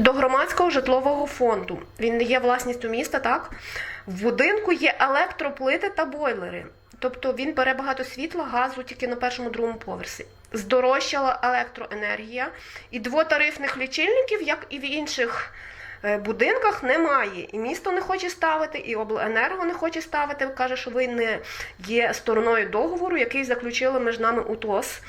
До громадського житлового фонду. Він не є власністю міста, так? В будинку є електроплити та бойлери. Тобто він бере багато світла, газу тільки на першому другому поверсі. Здорожчала електроенергія, і двотарифних лічильників, як і в інших е, будинках, немає. І місто не хоче ставити, і обленерго не хоче ставити. Каже, що ви не є стороною договору, який заключили між нами УТОС.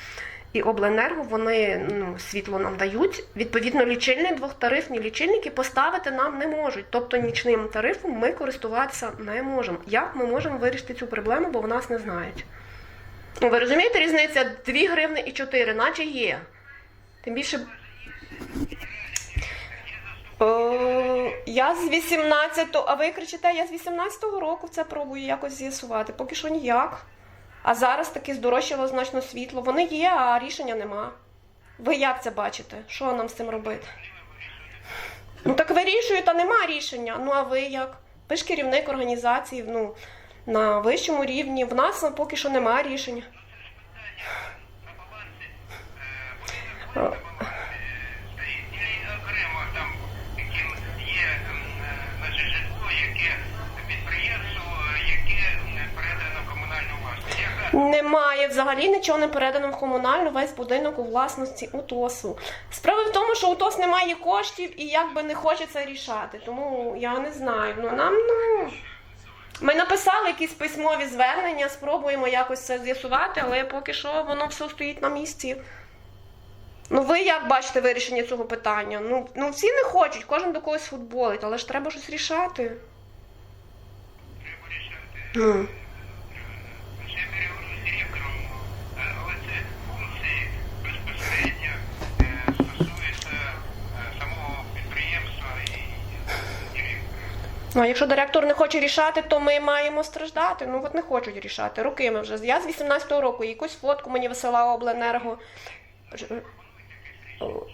І обленерго вони ну, світло нам дають. Відповідно, лічильник, двохтарифні лічильники поставити нам не можуть. Тобто нічним тарифом ми користуватися не можемо. Як ми можемо вирішити цю проблему, бо в нас не знають. Ну, ви розумієте, різниця 2 гривни і 4, наче є. Тим більше. О, я з 18-го, а ви кричите, я з 18-го року це пробую якось з'ясувати. Поки що ніяк. А зараз таки здорожчало значно світло. Вони є, а рішення нема. Ви як це бачите? Що нам з цим робити? Ну так вирішують, а нема рішення. Ну а ви як? Ви ж керівник організації ну, на вищому рівні. В нас поки що немає рішення. окремо там є житло, яке підприємство, яке м, передано в комунальну власність. Яка Немає взагалі нічого не передано в комунальну, весь будинок у власності УТОСу. Справа в тому, що УТОС не має коштів і якби не хоче це рішати. Тому я не знаю. Ну нам ну. Ми написали якісь письмові звернення, спробуємо якось це з'ясувати, але поки що воно все стоїть на місці. Ну, ви як бачите вирішення цього питання? Ну, ну всі не хочуть, кожен до когось футболить, але ж треба щось рішати. треба рішати? Ну. Ще переговорю з директором, е, але це функції безпосередньо е, стосуються е, самого підприємства і директора. Ну, а якщо директор не хоче рішати, то ми маємо страждати. Ну от не хочуть рішати. Роки ми вже. Я з 18-го року якусь фотку мені висилала обленерго.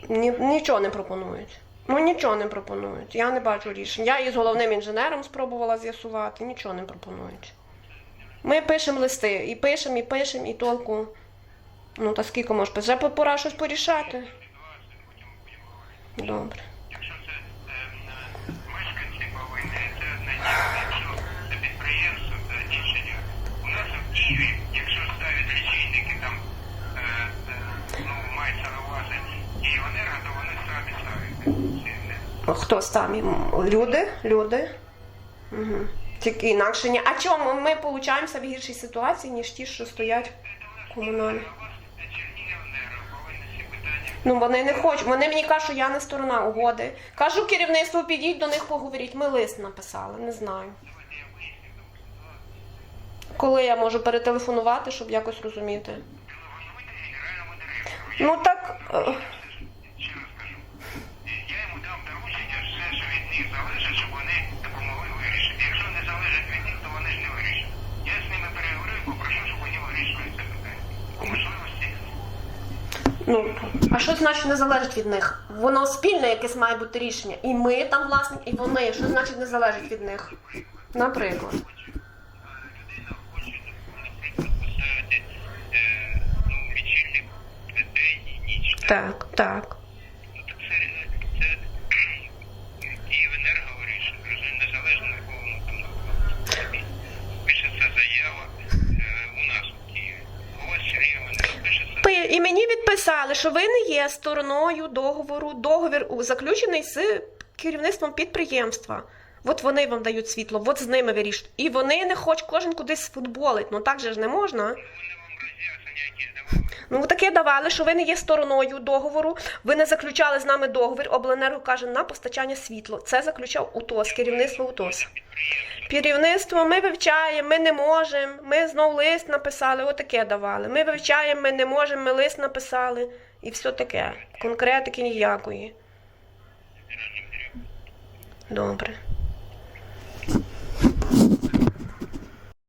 Ні, нічого не пропонують. Ну нічого не пропонують. Я не бачу рішень. Я і з головним інженером спробувала з'ясувати, нічого не пропонують. Ми пишемо листи, і пишемо, і пишемо, і толку. Ну, та скільки може? Вже пора щось порішати. Добре. Якщо це е, м, мешканці повинні, Якщо це підприємство, це інше. У нас в Києві, якщо ставлять лічильники, там е, е, ну, мається на увазі Київенерго, то вони самі ставлять. Хто самі? Люди? Люди. Угу. Тільки інакше ні. А чому ми получаємося в гіршій ситуації, ніж ті, що стоять комунальні? Ну вони не хочуть. Вони мені кажуть, що я не сторона угоди. Кажу керівництву, підіть до них поговоріть. Ми лист написали, не знаю. Коли я можу перетелефонувати, щоб якось розуміти. Ну так. е, Ще раз кажу. Я йому дам доручення, все, що від них залежить, щоб вони допомогли вирішити. Якщо не залежить від них, то вони ж не вирішать. Я з ними переговорю і попрошу, щоб вони вирішили це питання. По можливості. Ну а що значить не залежить від них? Воно спільне якесь має бути рішення. І ми там власник, і вони. Що значить не залежить від них? Наприклад. Людина хоче, наприклад, поставити ну, лічильник день і ніч. Так, так. Ну так це, це Київенерго вирішує, розумієте, незалежно від кого воно там знаходиться. Пишеться заява е, у нас у Києві. У вас Чернігівенерго пишеться. Пи- Мені що ви не є стороною договору. Договір заключений з керівництвом підприємства. От вони вам дають світло, от з ними вирішують. І вони не хочуть кожен кудись футболить. Ну так же ж не можна. Ну таке давали, що ви не є стороною договору, ви не заключали з нами договір. Обленерго каже на постачання світла. Це заключав УТОС, керівництво УТОС. Керівництво ми вивчаємо, ми не можемо. Ми знов лист написали, отаке давали. Ми вивчаємо, ми не можемо, ми лист написали. І все таке. Конкретики ніякої. Добре.